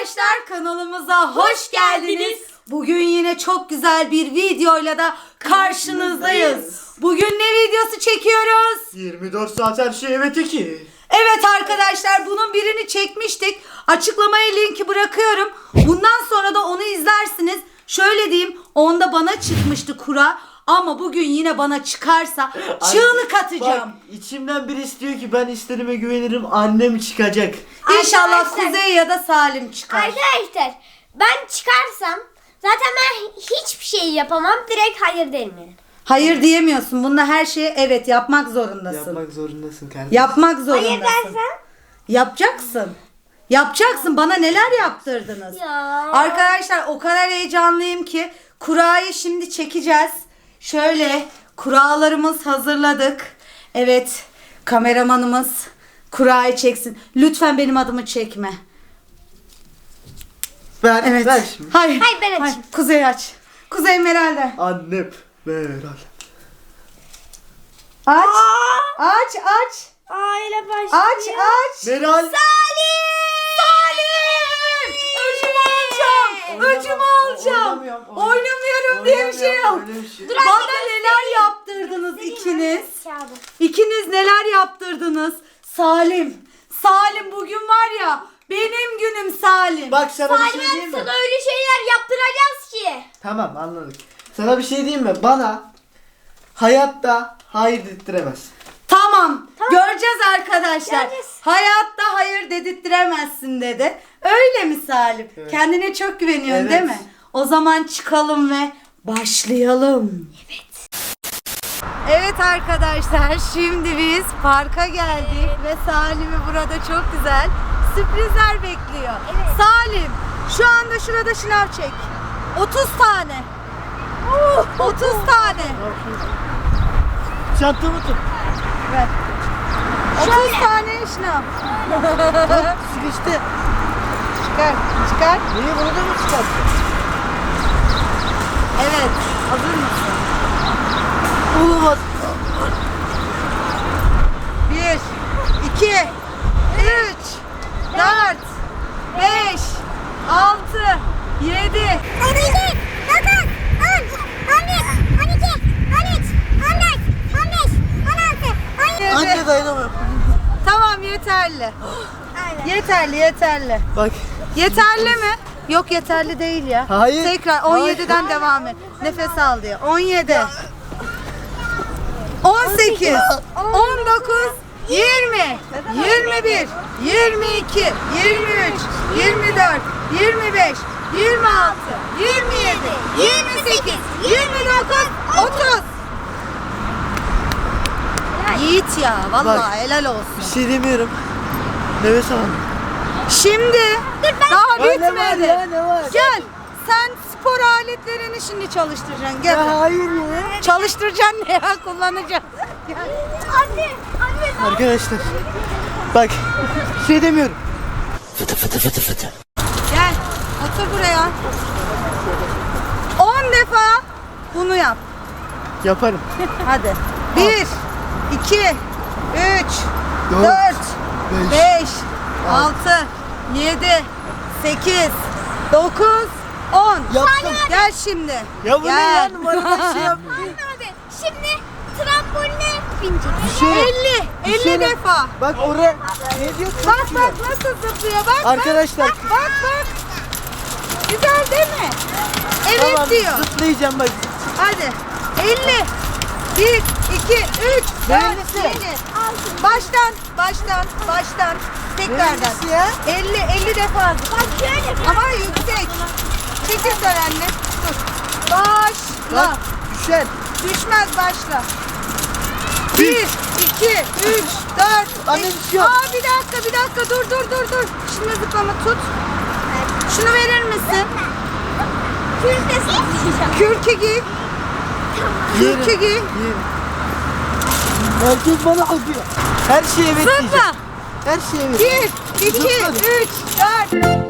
Arkadaşlar kanalımıza hoş geldiniz. Bugün yine çok güzel bir videoyla da karşınızdayız. Bugün ne videosu çekiyoruz? 24 saat her şey evet iki. Evet arkadaşlar bunun birini çekmiştik. Açıklamaya linki bırakıyorum. Bundan sonra da onu izlersiniz. Şöyle diyeyim onda bana çıkmıştı kura. Ama bugün yine bana çıkarsa çığlık atacağım. Bak içimden biri istiyor ki ben isterime güvenirim annem çıkacak. İnşallah Arkadaşlar- Kuzey ya da Salim çıkar. Arkadaşlar ben çıkarsam zaten ben hiçbir şey yapamam. Direkt hayır derim yani. Hayır diyemiyorsun. Bunda her şeye evet yapmak zorundasın. Yapmak zorundasın kardeşim. Yapmak Hayır zorundasın. dersem Yapacaksın. Yapacaksın. Bana neler yaptırdınız? Ya. Arkadaşlar o kadar heyecanlıyım ki kurayı şimdi çekeceğiz. Şöyle kuralarımız hazırladık. Evet kameramanımız kurayı çeksin. Lütfen benim adımı çekme. Ver, Evet. ver şimdi. Hayır. Hayır, ben açayım. Kuzey aç. Kuzey Meral'de. Annem. Meral. Aç. Aç aç. Aile baş. Aç aç. Meral. Salim! Salim! Öcümü alacağım. Öcümü alacağım. Oynamıyorum, Oynamıyorum bir şey şey. Bana neler yaptırdınız ikiniz? İkiniz neler yaptırdınız? Salim. Salim bugün var ya benim günüm Salim. Bak sana bir şey diyeyim mi? sana öyle şeyler yaptıracağız ki. Tamam anladık. Sana bir şey diyeyim mi? Bana hayatta hayır dediremez. Tamam. Göreceğiz arkadaşlar. Göreceğiz. Hayatta hayır dedirttiremezsin dedi. Öyle mi Salim? Evet. Kendine çok güveniyorsun Evet. değil mi? O zaman çıkalım ve başlayalım. Evet. Evet arkadaşlar şimdi biz parka geldik ve Salim'i burada çok güzel sürprizler bekliyor. Evet. Salim şu anda şurada şınav çek. 30 tane. 30 tane. Çantamı tut. Ver. 30 tane şınav. Sıkıştı. Çıkar, çıkar. Niye bunu da mı çıkarttın? Evet, hazır mısın? Olmaz. Bir, iki, üç, dört, beş, altı, yedi. 12, 9, 10, 11, 12, 13, 14, 15, 16, 17. Anne dayanamıyorum. Tamam yeterli. Aynen. Yeterli, yeterli. Bak. Yeterli mi? Yok yeterli değil ya. Hayır. Tekrar 17'den devam et. Nefes al diye. 17. 18. 19. 20. 21. 22. 23. 24. 25. 26. 27. 28. 29. 30. Yiğit ya vallahi Bak. helal olsun. Bir şey demiyorum. Nefes al. Şimdi daha Ya ne var bitmedi. ya, ne var? Gel. Sen spor aletlerini şimdi çalıştıracaksın. Gel. Ya hayır ya. Çalıştıracaksın ne ya kullanacaksın. Gel. Anne, anne. Arkadaşlar. Bak. Bir şey demiyorum. Gel. Otur buraya. 10 defa bunu yap. Yaparım. Hadi. 1 2 3 4 Dört, 5 6 7 8 9 10 Yaptım. Gel şimdi. Ya bu ne Gel. lan? Bana şey yap. Abi, şimdi tramboline bineceğiz. Düşerim. 50 50 Düşerim. defa. Bak oraya. Ne diyor? Bak bak nasıl zıplıyor bak. Arkadaşlar. Bak bak bak. Güzel değil mi? Evet Tamam, diyor. Zıplayacağım bak. Hadi. 50. 1, 2, 3, 4, Neresi? 7. Baştan, baştan, baştan. Tekrardan. Neresi ya? 50, 50 defa. Bak şöyle. Ama yüksek. Çekil sen anne. Dur. Başla. Bak. Düşer. Düşmez başla. Bir. 1, 2, 3, 4. Anne düşüyor. Aa bir dakika, bir dakika. Dur, dur, dur, dur. Şimdi zıplama tut. Şunu verir misin? Kürtesi yapacağım. Kürkü giy. Kürkü giy. Yerim. Herkes bana akıyor. Her şeye evet diyeceğim. Zıpla. Her şeye evet. 1, 2, 3, Zıpladım. 4.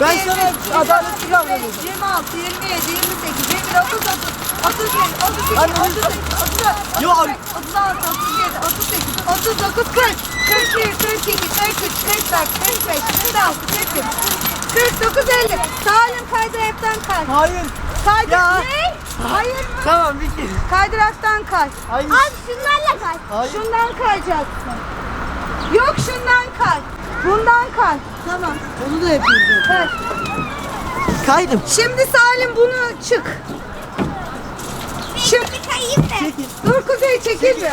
Ben sana adaletli davranıyorsun? 26, 27, 28, 29, 30, 31, 32, Anne, 33, 34, Yo, ay- 36, 37, 38, 39, 40, 41, 42, 43, 44, 45, 46, 47, 49, 50. Salim kaydıraktan kay. Hayır. Kaydır. Ya. Ne? Hayır mı? Tamam bir kere. Kaydıraktan kay. Hayır. Abi şunlarla kay. Hayır. Şundan kayacaksın. Yok şundan kay. Bundan kay. Tamam. Onu da yapıyoruz. Ver. Kaydım. Şimdi Salim bunu çık. Şimdi Bir kayayım da. Dur Kuzey çekil bir.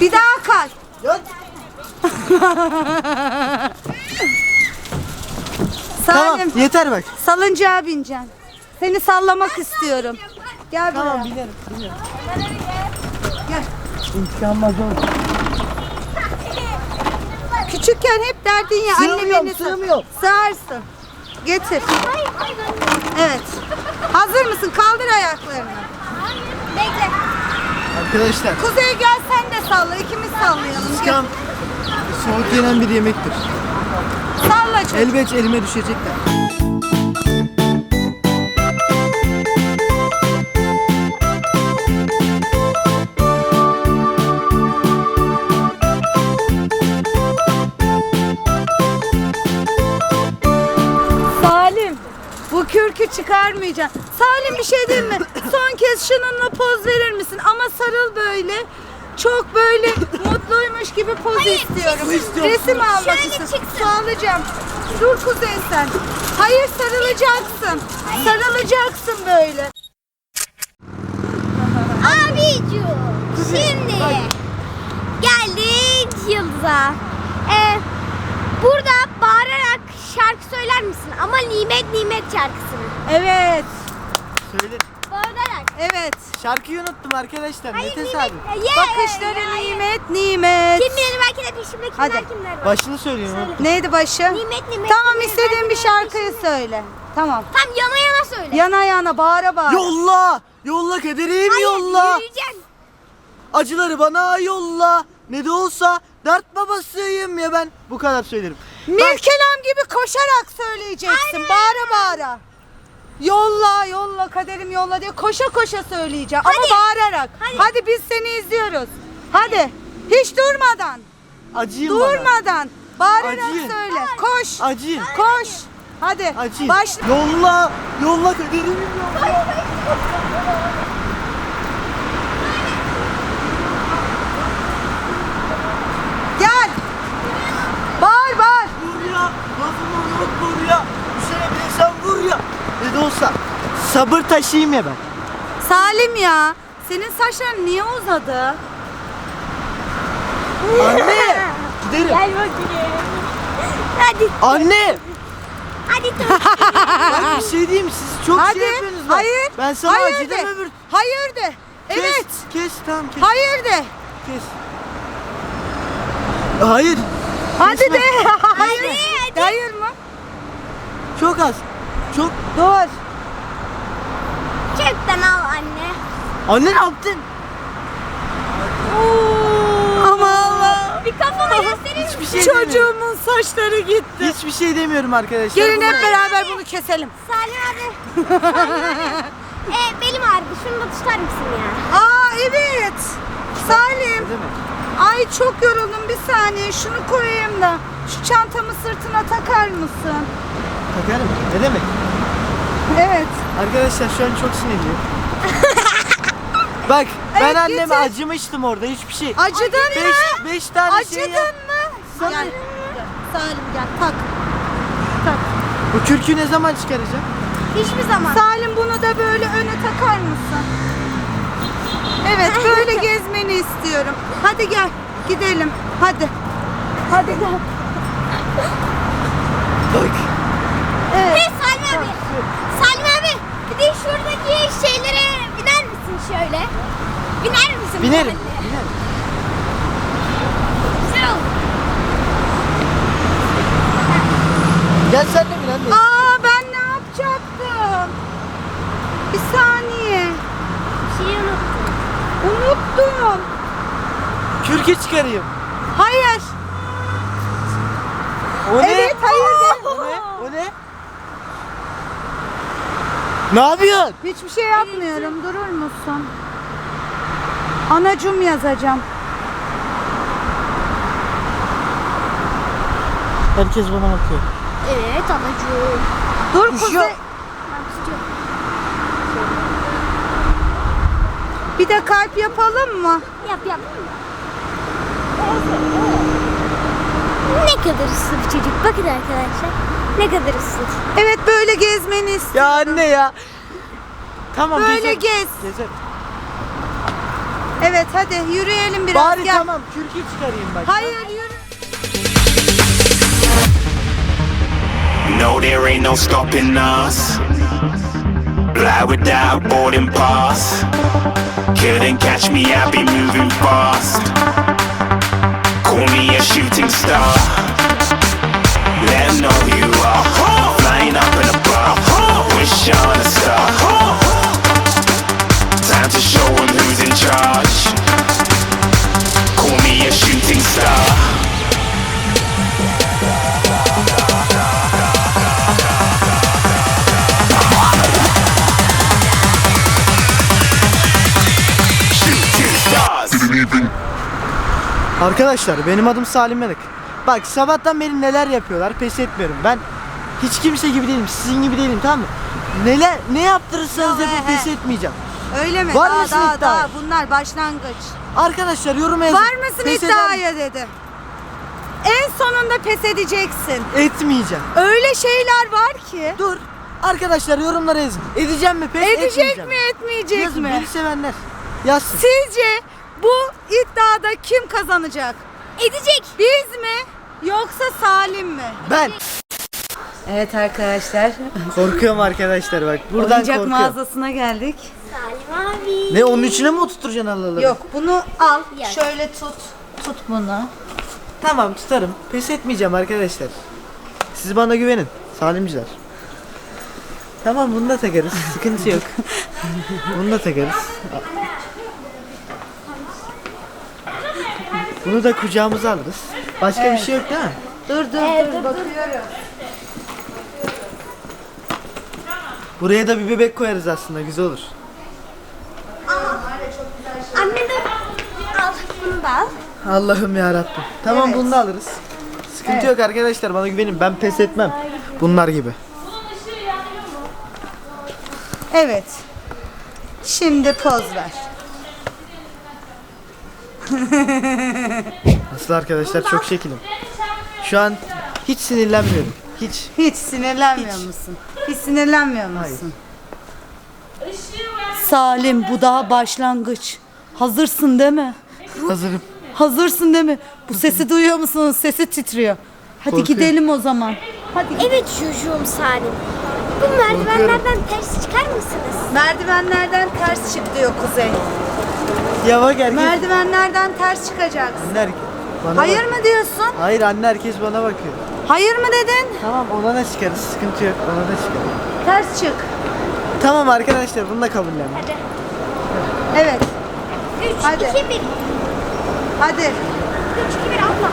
Bir daha kay. Yok. Tamam Salim yeter bak. salıncağa bineceksin. Seni sallamak istiyorum. Gel buraya. Tamam binerim. binerim. Gel. İntikam zor. Küçükken hep derdin ya anne Sığmıyorum, beni sığmıyorum. Sığarsın. Getir. Hayır, hayır. Evet. Hazır mısın? Kaldır ayaklarını. Bekle. Arkadaşlar Kuzey gel sen de salla. İkimiz sallayalım. Gel. Soğuk yenen bir yemektir. Salla çocuğum. Elbet elime düşecekler. Salim bu kürkü çıkarmayacaksın. Salim bir şey diyeyim mi? Son kez şununla poz verir misin? Ama sarıl böyle. Çok böyle mutluymuş gibi poz istiyorum. istiyorum. Resim almak Şöyle istiyorum. çıksın. Su alacağım. Dur Kuzey sen. Hayır sarılacaksın. Sarılacaksın böyle. Abicu. Şimdi geldik Yıldız'a. Ee, burada bağırarak şarkı söyler misin? Ama nimet nimet şarkısını. Evet. Söylerim. Evet. Şarkıyı unuttum arkadaşlar. Hayır ne tesadüf. Bakışları nimet nimet. Kim bilir belki de peşimde kimler Hadi. kimler var. Başını söylüyorum. Söyle. Neydi başı? Nimet nimet. Tamam nimet, istediğin bir şarkıyı peşimde. söyle. Tamam. Tam yana yana söyle. Yana yana bağıra bağıra. Yolla! Yolla kaderim Hayır, yolla! yürüyeceksin. Acıları bana yolla! Ne de olsa dert babasıyım ya ben. Bu kadar söylerim. Mirkelam gibi koşarak söyleyeceksin. Aynen. Bağıra bağıra. Yolla yolla kaderim yolla diye koşa koşa söyleyeceğim. Ama Hadi. bağırarak. Hadi. Hadi. biz seni izliyoruz. Hadi. Hiç durmadan. Acıyım bana. Durmadan. Bağırarak Acıyın. söyle. Koş. Acıyın. Koş. Hadi. Acıyın. Başla. Yolla! Yolla kaderim yolla! Gel. Olsa sabır taşıyayım ya ben. Salim ya. Senin saçların niye uzadı? Anne! Giderim. Gel bakayım. Hadi. Anne! Hadi. Bak bir şey diyeyim siz çok Hadi. şey yapıyorsunuz bak. Hayır. Ben sana Hayır acıdım de. öbür. Hayır de. Kes, Evet. Kes tamam kes. Hayır de. Kes. Hayır. Hadi Kesme. de. Hayır. Hadi. Hayır mı? Çok az. Çok. Dur. Çöpten al anne. Anne ne yaptın? Ama Allah. Bir kafama gösterir Hiçbir misin? şey demiyorum. Çocuğumun saçları gitti. Hiçbir şey demiyorum arkadaşlar. Gelin hep Bunlar- beraber bunu keselim. Salim abi. Salim abi. Ee, belim ağrıdı. Şunu da tutar mısın ya? Aa evet. Salim. Ne demek? Ay çok yoruldum bir saniye. Şunu koyayım da. Şu çantamı sırtına takar mısın? Takarım. Ne demek? Evet. Arkadaşlar şu an çok sinirliyim. Bak ben Evet, anneme getir. acımıştım orada hiçbir şey. Acıdın mı? beş tane şey Acıdın mı? Sana- Gel. Salim gel tak. Tak. Bu kürkü ne zaman çıkaracağım? Hiçbir zaman. Salim bunu da böyle öne takar mısın? Evet böyle gezmeni istiyorum. Hadi gel gidelim. Hadi. Hadi gel. Bak. Evet. Abi. Salim abi. Şuradaki şeylere biner misin şöyle? Biner misin? Binerim. Binerim. Güzel oldu. Gel sen de bin anne. Aa ben ne yapacaktım? Bir saniye. Bir şeyi unuttum. Unuttum. Kürkü çıkarayım. Hayır. O ne? Evet hayır de. O ne? O ne? Ne yapıyorsun? Hiçbir şey yapmıyorum. Durur musun? Anacım yazacağım. Herkes bana bakıyor. Evet anacığım. Dur Düşüyor. Kuzey. Bir de kalp yapalım mı? Yap yap. Ne kadar uslu bir çocuk. Bakın arkadaşlar. Ne kadar uslu. Evet böyle gezmeni istiyorum. Ya anne ya. Tamam Böyle gezelim. gez. Gezelim. Evet hadi yürüyelim biraz. Bari gel. tamam kürkü çıkarayım bak. Hayır yürü. No, there ain't no stopping us. Fly without boarding pass. Couldn't catch me, I'll be moving fast. Call me a shooting star. Let 'em know Arkadaşlar benim adım Salim Melik. Bak sabahtan beri neler yapıyorlar pes etmiyorum. Ben hiç kimse gibi değilim. Sizin gibi değilim tamam mı? Neler ne yaptırırsanız he, he. pes etmeyeceğim. Öyle mi? Var daha, mısın daha, iddiaya? daha. Bunlar başlangıç. Arkadaşlar yoruma yazın. Var mısın Pes eder iddiaya dedim. En sonunda pes edeceksin. Etmeyeceğim. Öyle şeyler var ki. Dur. Arkadaşlar yorumlara yazın. Edeceğim mi pes Edecek etmeyeceğim. mi etmeyecek Yazın mi? beni sevenler. Yazsın. Sizce bu iddiada kim kazanacak? Edecek. Biz mi yoksa Salim mi? Ben Evet arkadaşlar. korkuyorum arkadaşlar bak. Buradan Oyuncak korkuyorum. mağazasına geldik. Salim abi. Ne onun içine mi oturtacaksın Allah'ım? Yok bunu al. Yes. Şöyle tut. Tut bunu. Tamam tutarım. Pes etmeyeceğim arkadaşlar. Siz bana güvenin. Salimciler. Tamam bunu da takarız. Sıkıntı yok. bunu da takarız. Bunu da kucağımıza alırız. Başka bir şey yok değil mi? Dur dur dur bakıyorum. Buraya da bir bebek koyarız aslında güzel olur. Anne de al. Bunu da al. Allah'ım ya Rabbim. Tamam Evet. bunu da alırız. Sıkıntı yok arkadaşlar bana güvenin. Ben pes etmem. Bunlar gibi. Evet. Şimdi poz ver. Nasıl arkadaşlar çok şekilim. Şu an hiç sinirlenmiyorum. Hiç. Hiç sinirlenmiyor musun? Hiç sinirlenmiyor musun? Salim bu daha başlangıç. Hazırsın değil mi? Hazırım. Hazırsın değil mi? Bu sesi duyuyor musunuz? Sesi titriyor. Hadi Korkuyorum. gidelim o zaman. Hadi. Evet çocuğum Salim. Bu merdivenlerden ters çıkar mısınız? Merdivenlerden ters çık diyor Kuzey. Ya bak herkes. Merdivenlerden ters çıkacaksın. Anne. Bana Hayır bak. mı diyorsun? Hayır anne herkes bana bakıyor. Hayır mı dedin? Tamam ona da çıkarız sıkıntı yok ona da çıkarız. Ters çık. Tamam arkadaşlar bunu da kabullendim. Hadi. Evet. 3, Hadi. 2, 1. 3, Hadi. 2, 1 atla.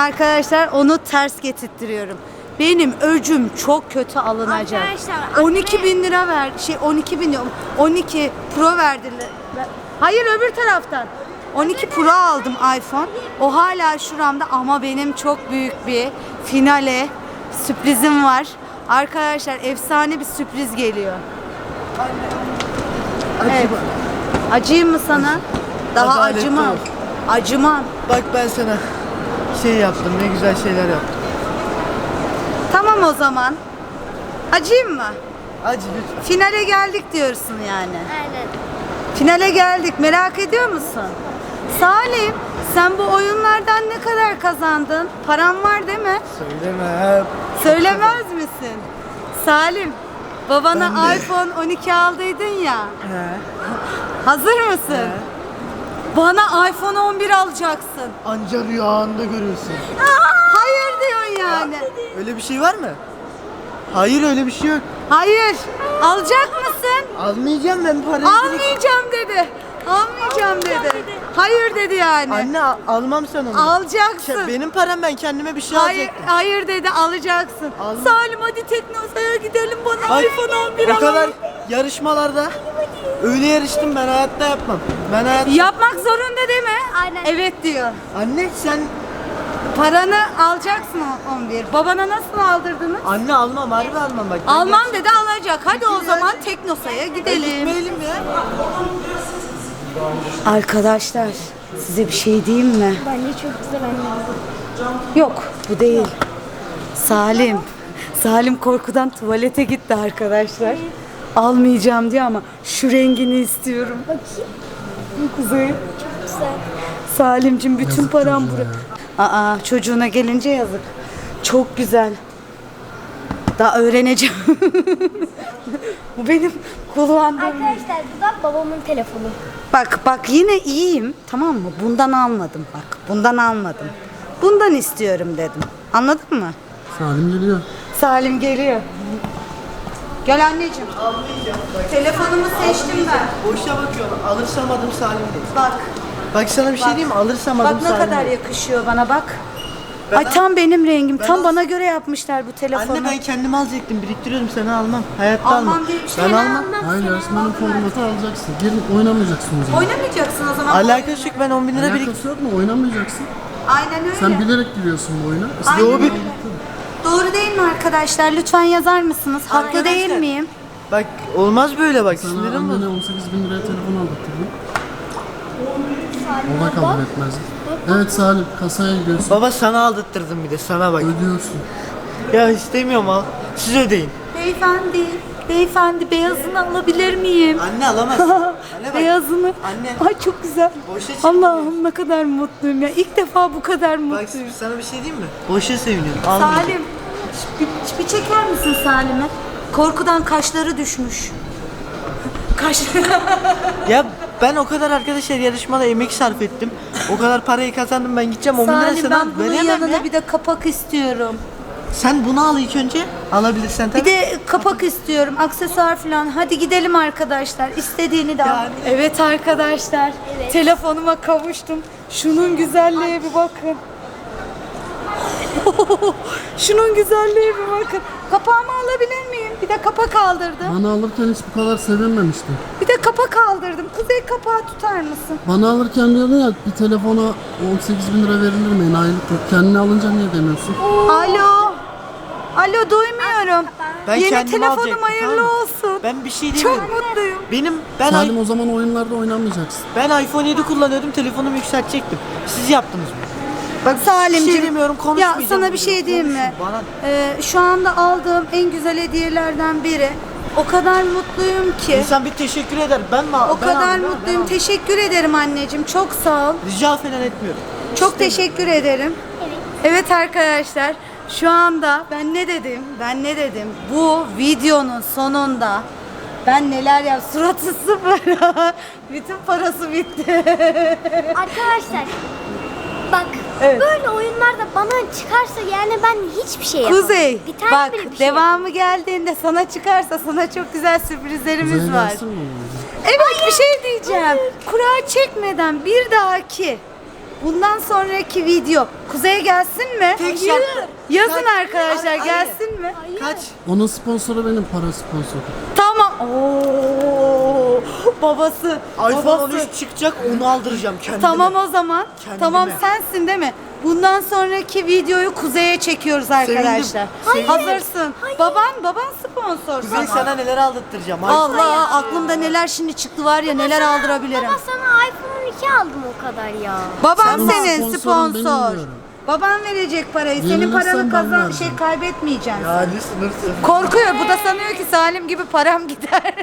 Şimdi arkadaşlar onu ters getirtiyorum. Benim öcüm çok kötü alınacak. Arkadaşlar, 12 bin lira ver, şey 12 bin yok, 12 Pro verdiler. Hayır öbür taraftan. 12 Pro aldım iPhone. O hala şuramda ama benim çok büyük bir finale sürprizim var. Arkadaşlar efsane bir sürpriz geliyor. Evet. Acıyım mı sana? Daha Adaletli acımam. ol. Acımam. Bak ben sana şey yaptım ne güzel şeyler yaptım. Tamam o zaman. Acıyım mı? Acı lütfen. Finale geldik diyorsun yani. Aynen. Finale geldik. Merak ediyor musun? Salim, sen bu oyunlardan ne kadar kazandın? Paran var değil mi? Söyleme. Söylemez misin? Salim, babana Ben de. iPhone 12 aldıydın ya. He. Hazır mısın? Bana iPhone 11 alacaksın. Anca rüyanda görürsün. Hayır diyorsun yani. Öyle bir şey var mı? Hayır öyle bir şey yok. Hayır. Alacak mısın? Almayacağım ben parayı. direkt- Almayacağım dedi. Almayacağım dedi. Hayır dedi yani. Anne al- almam sen onu. Alacaksın. Benim param ben kendime bir şey Hayır, alacaktım. hayır dedi alacaksın. Alma. Salim hadi Teknosa'ya gidelim bana Bak, iPhone 11 o alalım. kadar yarışmalarda öyle yarıştım ben hayatta yapmam. Ben hayatta... Yapmak zorunda değil mi? Aynen. Evet diyor. Anne sen... Paranı alacaksın o 11. Babana nasıl aldırdınız? Anne almam harbi almam bak. ben Almam gerçekten- dedi alacak. Hadi o zaman Teknosa'ya gidelim. Gitmeyelim ya. Arkadaşlar size bir şey diyeyim mi? Bence çok güzel anne. Yok bu değil. Salim. Salim korkudan tuvalete gitti arkadaşlar. Almayacağım diyor ama şu rengini istiyorum. Kuzey. Güzel. Salimcim bütün param burada. Aa çocuğuna gelince yazık. Çok güzel. Daha öğreneceğim. bu benim kullandığım. Arkadaşlar bu da babamın telefonu. Bak bak yine iyiyim tamam mı? Bundan almadım bak. Bundan almadım. Bundan istiyorum dedim. Anladın mı? Salim geliyor. Salim geliyor. Gel anneciğim. Telefonumu seçtim ben. Boşa bakıyorum. Alırsam adım Salim değil. Bak. Bak sana bir şey diyeyim mi? Alırsam adım Bak ne Salim kadar değil. yakışıyor bana bak. Ben Ay al- tam benim rengim. Ben Tam al- bana göre yapmışlar bu telefonu. Anne ben kendim alacaktım. Biriktiriyordum sana almam. Hayatta Almam almam. diye bir şey ben almam. Hayır yarışmanın formatı alacaksın. Gelip oynamayacaksın o zaman. Oynamayacaksın o zaman. Alakası yok ben 10 bin lira birik. Alakası yok mu? Oynamayacaksın. Aynen öyle. Sen bilerek giriyorsun bu oyuna. Aynen Doğru bir- öyle. Doğru değil mi arkadaşlar? Lütfen yazar mısınız? Haklı Arkadaşlar, değil miyim? Bak olmaz böyle bak. Sana Sinirim annene var. 18 bin liraya telefon aldırttırdın. O da kabul etmez. Evet Salim kasaya gidiyorsun. Baba sana aldırttırdım bir de sana bak. Ödüyorsun. Ya istemiyorum al. Siz ödeyin. Beyefendi, beyefendi beyazını alabilir miyim? Anne alamazsın. Anne bak. Beyazını. Anne. Ay çok güzel. Boşa. Allah'ım ne kadar mutluyum ya. İlk defa bu kadar Bak mutluyum. sana bir şey diyeyim mi? Boşa seviniyorum. Almayacağım. Salim, bir, bir çeker misin Salim'e? Korkudan kaşları düşmüş. Kaşları. Ya ben o kadar arkadaşlar yarışmada emek sarf ettim. O kadar parayı kazandım ben gideceğim 10 bin lira Salim sana ben bunun veremem yanına ya. bir de kapak istiyorum. Sen bunu al ilk önce. Alabilirsen tabii. Bir de kapak istiyorum, aksesuar falan. Hadi gidelim arkadaşlar. İstediğini de al. Evet arkadaşlar. Telefonuma kavuştum. Şunun güzelliğe bir bakın. Şunun güzelliğe bir bakın. Kapağımı alabilir miyim? Bir de kapak aldırdım. Bana alırken hiç bu kadar sevinmemiştin. Bir de kapak aldırdım. Kuzey kapağı tutar mısın? Bana alırken diyordun ya bir telefona 18 bin lira verilir mi? Enayilik yok. Kendine alınca niye demiyorsun? Alo. Alo duymuyorum. Ben Yeni telefonum alacaktım, hayırlı tamam mı? olsun. Ben bir şey Çok demiyorum. mutluyum. Benim ben Salim o zaman oyunlarda oynamayacaksın. ben iPhone 7 kullanıyordum. Telefonumu yükseltecektim. Siz yaptınız bunu. Bak Salimciğim. Bir şey demiyorum, Ya sana bir bugün. şey diyeyim mi? Konuşun, bana- Ee, şu anda aldığım en güzel hediyelerden biri. O kadar mutluyum ki. İnsan bir teşekkür eder. Ben mi O ben kadar ben mutluyum. aldım. Teşekkür ederim anneciğim. Çok sağ ol. Rica falan etmiyorum. Çok teşekkür ederim. Evet arkadaşlar. Şu anda ben ne dedim? Ben ne dedim? Bu videonun sonunda ben neler yap suratı sıfır. Bütün parası bitti. Arkadaşlar bak Evet. böyle oyunlarda bana çıkarsa yani ben hiçbir şey yapamam. Kuzey Bir tane bak bile bir şey devamı geldiğinde sana çıkarsa sana çok güzel sürprizlerimiz Kuzey var. gelsin mi? Evet bir şey diyeceğim. Kura çekmeden bir dahaki bundan sonraki video Kuzey'e gelsin mi? Tek şart. Yazın Kaç- arkadaşlar Hayır, hayır. gelsin mi? Kaç? Onun sponsoru benim para sponsoru. Tamam. Oo, babası. iPhone babası. 13 çıkacak onu aldıracağım kendime. Tamam o zaman. Kendime. Tamam sensin değil mi? Bundan sonraki videoyu Kuzey'e çekiyoruz arkadaşlar. Sevindim. Hazırsın. Baban, baban sponsor. Kuzey sana neler aldırtacağım. Allah aklımda neler şimdi çıktı var ya neler aldırabilirim. Baba sana iPhone 12 aldım o kadar ya. Baban Sen senin sponsorun sponsor. Baban verecek parayı. Senin Yenilirsen paranı ben kazan vereceğim. şey kaybetmeyeceksin. Yani sınırsız. Korkuyor. Bu da sanıyor ki Salim gibi param gider.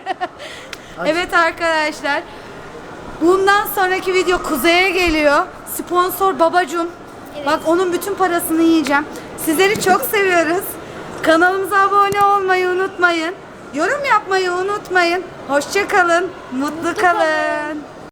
Evet arkadaşlar. Bundan sonraki video Kuzey'e geliyor. Sponsor babacım. Bak onun bütün parasını yiyeceğim. Sizleri çok seviyoruz. Kanalımıza abone olmayı unutmayın. Yorum yapmayı unutmayın. Hoşça kalın. Mutlu kalın.